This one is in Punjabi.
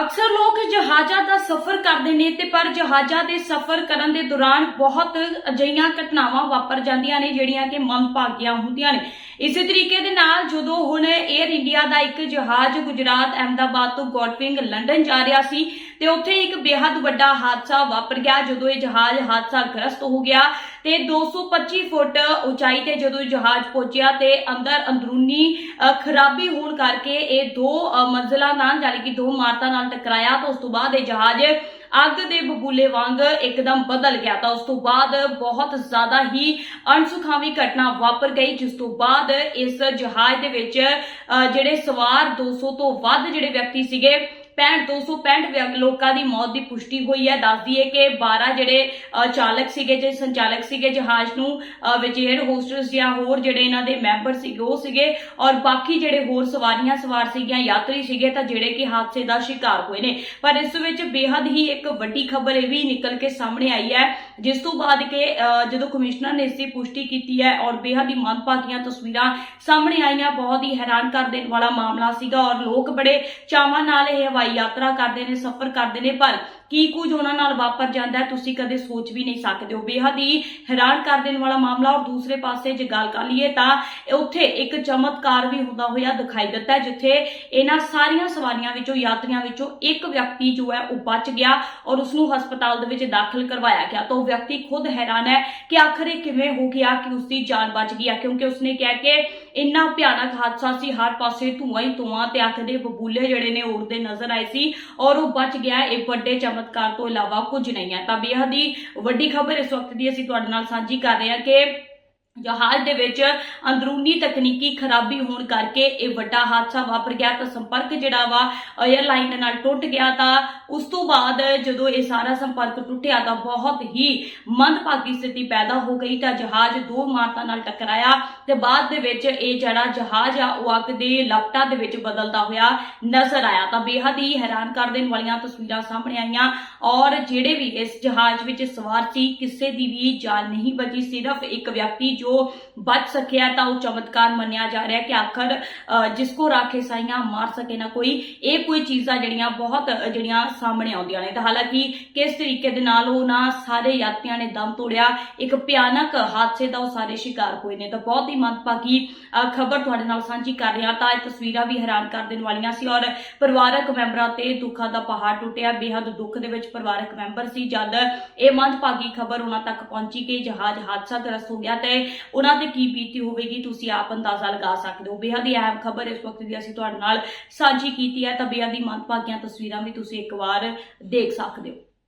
ਅਕਸਰ ਲੋਕ ਜਹਾਜ਼ਾਂ ਦਾ ਸਫ਼ਰ ਕਰਦੇ ਨੇ ਤੇ ਪਰ ਜਹਾਜ਼ਾਂ ਦੇ ਸਫ਼ਰ ਕਰਨ ਦੇ ਦੌਰਾਨ ਬਹੁਤ ਅਜਿਹੀਆਂ ਘਟਨਾਵਾਂ ਵਾਪਰ ਜਾਂਦੀਆਂ ਨੇ ਜਿਹੜੀਆਂ ਕਿ ਮੰਦਭਾਗੀਆਂ ਹੁੰਦੀਆਂ ਨੇ। ਇਸੇ ਤਰੀਕੇ ਦੇ ਨਾਲ ਜਦੋਂ ਹੁਣ 에ਅਰ ਇੰਡੀਆ ਦਾ ਇੱਕ ਜਹਾਜ਼ ਗੁਜਰਾਤ, ਅਹਿਮਦਾਬਾਦ ਤੋਂ ਗੋਟਵਿੰਗ ਲੰਡਨ ਜਾ ਰਿਹਾ ਸੀ ਤੇ ਉੱਥੇ ਇੱਕ ਬੇहद ਵੱਡਾ ਹਾਦਸਾ ਵਾਪਰ ਗਿਆ ਜਦੋਂ ਇਹ ਜਹਾਜ਼ ਹਾਦਸਾ ਗ੍ਰਸਤ ਹੋ ਗਿਆ ਤੇ 225 ਫੁੱਟ ਉਚਾਈ ਤੇ ਜਦੋਂ ਇਹ ਜਹਾਜ਼ ਪਹੁੰਚਿਆ ਤੇ ਅੰਦਰ ਅੰਦਰੂਨੀ ਖਰਾਬੀ ਹੋਣ ਕਰਕੇ ਇਹ ਦੋ ਅ, ਨਾਲ ਯਾਨੀ ਕਿ ਦੋ ਇਮਾਰਤਾਂ ਨਾਲ ਟਕਰਾਇਆ ਤਾਂ ਉਸ ਤੋਂ ਬਾਅਦ ਇਹ ਜਹਾਜ਼ ਅੱਗ ਦੇ ਬਬੂਲੇ ਵਾਂਗ ਇੱਕਦਮ ਬਦਲ ਗਿਆ ਤਾਂ ਉਸ ਤੋਂ ਬਾਅਦ ਬਹੁਤ ਜ਼ਿਆਦਾ ਹੀ ਅਣਸੁਖਾਵੀ ਘਟਨਾ ਵਾਪਰ ਗਈ ਜਿਸ ਤੋਂ ਬਾਅਦ ਇਸ ਜਹਾਜ਼ ਦੇ ਵਿੱਚ ਜਿਹੜੇ ਸਵਾਰ 200 ਤੋਂ ਵੱਧ ਜਿਹੜੇ ਵਿਅਕਤੀ ਸੀਗੇ 65 265 ਲੋਕਾਂ ਦੀ ਮੌਤ ਦੀ ਪੁਸ਼ਟੀ ਹੋਈ ਹੈ। ਦੱਸਦੀ ਹੈ ਕਿ 12 ਜਿਹੜੇ ਚਾਲਕ ਸੀਗੇ ਜੇ ਸੰਚਾਲਕ ਸੀਗੇ, ਜਹਾਜ਼ ਨੂੰ ਵਿਚੇਰ ਹੋਸਟਸ ਜਾਂ ਹੋਰ ਜਿਹੜੇ ਇਹਨਾਂ ਦੇ ਮੈਂਬਰ ਸੀਗੇ, ਉਹ ਸੀਗੇ। ਔਰ ਬਾਕੀ ਜਿਹੜੇ ਹੋਰ ਸਵਾਰੀਆਂ, ਸਵਾਰ ਸੀਗੀਆਂ, ਯਾਤਰੀ ਸੀਗੇ, ਤਾਂ ਜਿਹੜੇ ਕਿ ਹਾਦਸੇ ਦਾ ਸ਼ਿਕਾਰ ਹੋਏ ਨੇ। ਪਰ ਇਸ ਵਿੱਚ ਬੇਹੱਦ ਹੀ ਇੱਕ ਵੱਡੀ ਖਬਰ ਇਹ ਵੀ ਨਿਕਲ ਕੇ ਸਾਹਮਣੇ ਆਈ ਹੈ ਜਿਸ ਤੋਂ ਬਾਅਦ ਕਿ ਅ, ਜਦੋਂ ਕਮਿਸ਼ਨਰ ਨੇ ਇਸ ਦੀ ਪੁਸ਼ਟੀ ਕੀਤੀ ਹੈ ਔਰ ਬੇਹੱਦ ਹੀ ਮੰਦਭਾਗੀਆਂ ਤਸਵੀਰਾਂ ਸਾਹਮਣੇ ਆਈਆਂ ਬਹੁਤ ਹੀ ਹੈਰਾਨ ਕਰ ਦੇਣ ਵਾਲਾ ਮਾਮਲਾ ਸੀਗਾ ਔਰ ਲੋਕ ਬੜੇ ਚਾਵਾਂ ਨਾਲ ਇਹ ਹਵਾਈ ਯਾਤਰਾ ਕਰਦੇ ਨੇ ਸਫ਼ਰ ਕਰਦੇ ਨੇ ਪਰ ਕੀ ਕੁਝ ਉਹਨਾਂ ਨਾਲ ਵਾਪਰ ਜਾਂਦਾ ਹੈ, ਤੁਸੀਂ ਕਦੇ ਸੋਚ ਵੀ ਨਹੀਂ ਸਕਦੇ ਹੋ। ਬੇहद ਹੀ ਹੈਰਾਨ ਕਰ ਦੇਣ ਵਾਲਾ ਮਾਮਲਾ ਔਰ ਦੂਸਰੇ ਪਾਸੇ ਜੇ ਗੱਲ ਕਰ ਲਈਏ ਤਾਂ ਉੱਥੇ ਇੱਕ ਚਮਤਕਾਰ ਵੀ ਹੁੰਦਾ ਹੋਇਆ ਦਿਖਾਈ ਦਿੱਤਾ ਜਿੱਥੇ ਇਹਨਾਂ ਸਾਰੀਆਂ ਸਵਾਰੀਆਂ ਵਿੱਚੋਂ, ਯਾਤਰੀਆਂ ਵਿੱਚੋਂ ਇੱਕ ਵਿਅਕਤੀ ਜੋ ਹੈ, ਉਹ ਬਚ ਗਿਆ ਔਰ ਉਸ ਨੂੰ ਹਸਪਤਾਲ ਦੇ ਵਿੱਚ ਦਾਖਲ ਕਰਵਾਇਆ ਗਿਆ। ਤਾਂ ਉਹ ਵਿਅਕਤੀ ਖੁਦ ਹੈਰਾਨ ਹੈ ਕਿ ਆਖਰ ਇਹ ਕਿਵੇਂ ਹੋ ਗਿਆ, ਕਿ ਉਸ ਦੀ ਜਾਨ ਬਚ ਗਈ ਹੈ, ਕਿਉਂਕਿ ਉਸਨੇ ਕਿਹਾ ਕਿ ਇੰਨਾ ਭਿਆਨਕ ਹਾਦਸਾ ਸੀ, ਹਰ ਪਾਸੇ ਧੂਆਂ ਹੀ ਧੂਆਂ ਤੇ ਅੱਖ ਦੇ ਬਬੂਲੇ ਜਿਹੜੇ ਨੇ ਉੜਦੇ ਨਜ਼ਰ ਆਏ ਸੀ ਔਰ ਉਹ ਬਚ ਗਿਆ ਇਹ ਵੱਡੇ ਚਮਤਕਾਰ ਤੋਂ ਇਲਾਵਾ ਕੁਝ ਨਹੀਂ ਹੈ। ਤਾਂ ਬੇਹੱਦ ਹੀ ਵੱਡੀ ਖਬਰ ਇਸ ਵਕਤ ਦੀ ਅਸੀਂ ਤੁਹਾਡੇ ਨਾਲ ਸਾਂਝੀ ਕਰ ਰਹੇ ਹਾਂ ਕਿ ਜਹਾਜ਼ ਦੇ ਵਿੱਚ ਅੰਦਰੂਨੀ ਤਕਨੀਕੀ ਖਰਾਬੀ ਹੋਣ ਕਰਕੇ ਇਹ ਵੱਡਾ ਹਾਦਸਾ ਵਾਪਰ ਗਿਆ ਤਾਂ ਸੰਪਰਕ ਜਿਹੜਾ ਵਾ 에ਅਰਲਾਈਨ ਨਾਲ ਟੁੱਟ ਗਿਆ ਤਾਂ ਉਸ ਤੋਂ ਬਾਅਦ ਜਦੋਂ ਇਹ ਸਾਰਾ ਸੰਪਰਕ ਟੁੱਟਿਆ ਤਾਂ ਬਹੁਤ ਹੀ ਮੰਦਭਾਗੀ ਸਥਿਤੀ ਪੈਦਾ ਹੋ ਗਈ ਤਾਂ ਜਹਾਜ਼ ਦੋ ਮਾਰਤਾਂ ਨਾਲ ਟਕਰਾਇਆ ਤੇ ਬਾਅਦ ਦੇ ਵਿੱਚ ਇਹ ਜਿਹੜਾ ਜਹਾਜ਼ ਆ, ਉਹ ਅੱਗ ਦੇ ਲਪਟਾਂ ਦੇ ਵਿੱਚ ਬਦਲਦਾ ਹੋਇਆ ਨਜ਼ਰ ਆਇਆ ਤਾਂ ਬੇਹੱਦ ਹੀ ਹੈਰਾਨ ਕਰ ਦੇਣ ਵਾਲੀਆਂ ਤਸਵੀਰਾਂ ਸਾਹਮਣੇ ਆਈਆਂ ਔਰ ਜਿਹੜੇ ਵੀ ਇਸ ਜਹਾਜ਼ ਵਿੱਚ ਸਵਾਰ ਸੀ, ਕਿਸੇ ਦੀ ਵੀ ਜਾਨ ਨਹੀਂ ਬਚੀ, ਸਿਰਫ ਇੱਕ ਵਿਅਕਤੀ ਜੋ ਬਚ ਸਕਿਆ ਤਾਂ ਉਹ ਚਮਤਕਾਰ ਮੰਨਿਆ ਜਾ ਰਿਹਾ ਕਿ ਆਖਰ ਅ, ਜਿਸ ਕੋ ਰਾਖੇ ਸਾਈਆਂ ਮਾਰ ਸਕੇ ਨਾ ਕੋਈ ਇਹ ਕੋਈ ਚੀਜ਼ਾਂ ਜਿਹੜੀਆਂ ਬਹੁਤ ਜਿਹੜੀਆਂ ਸਾਹਮਣੇ ਆਉਂਦੀਆਂ ਨੇ। ਤਾਂ ਹਾਲਾਂਕਿ ਕਿਸ ਤਰੀਕੇ ਦੇ ਨਾਲ ਉਹਨਾਂ ਸਾਰੇ ਯਾਤਰੀਆਂ ਨੇ ਦਮ ਤੋੜਿਆ ਇੱਕ ਭਿਆਨਕ ਹਾਦਸੇ ਦਾ ਉਹ ਸਾਰੇ ਸ਼ਿਕਾਰ ਹੋਏ ਨੇ। ਤਾਂ ਬਹੁਤ ਹੀ ਮੰਦਭਾਗੀ ਖਬਰ ਤੁਹਾਡੇ ਨਾਲ ਸਾਂਝੀ ਕਰ ਰਿਹਾ ਤਾਂ ਇਹ ਤਸਵੀਰਾਂ ਵੀ ਹੈਰਾਨ ਕਰ ਦੇਣ ਵਾਲੀਆਂ ਸੀ ਔਰ ਪਰਿਵਾਰਕ ਮੈਂਬਰਾਂ ਤੇ ਦੁੱਖਾਂ ਦਾ ਪਹਾੜ ਟੁੱਟਿਆ। ਬੇਹੱਦ ਦੁੱਖ ਦੇ ਵਿੱਚ ਪਰਿਵਾਰਕ ਮੈਂਬਰ ਸੀ ਜਦ ਇਹ ਮੰਦਭਾਗੀ ਖਬਰ ਉਹਨਾਂ ਤੱਕ ਪਹੁੰਚੀ ਕਿ ਜਹਾਜ਼ ਹਾਦਸਾ ਗ੍ਰਸਤ ਹੋ ਗਿਆ ਤੇ ਉਹਨਾਂ ਤੇ ਕੀ ਬੀਤੀ ਹੋਵੇਗੀ, ਤੁਸੀਂ ਆਪ ਅੰਦਾਜ਼ਾ ਲਗਾ ਸਕਦੇ ਹੋ। ਬੇਹੱਦ ਹੀ ਅਹਿਮ ਖਬਰ ਇਸ ਵਕਤ ਦੀ ਅਸੀਂ ਤੁਹਾਡੇ ਨਾਲ ਸਾਂਝੀ ਕੀਤੀ ਹੈ ਤਾਂ ਬੇਹੱਦ ਦੀ ਮੰਦਭਾਗੀਆਂ ਤਸਵੀਰਾਂ ਵੀ ਤੁਸੀਂ ਇੱਕ ਵਾਰ ਦੇਖ ਸਕਦੇ ਹੋ।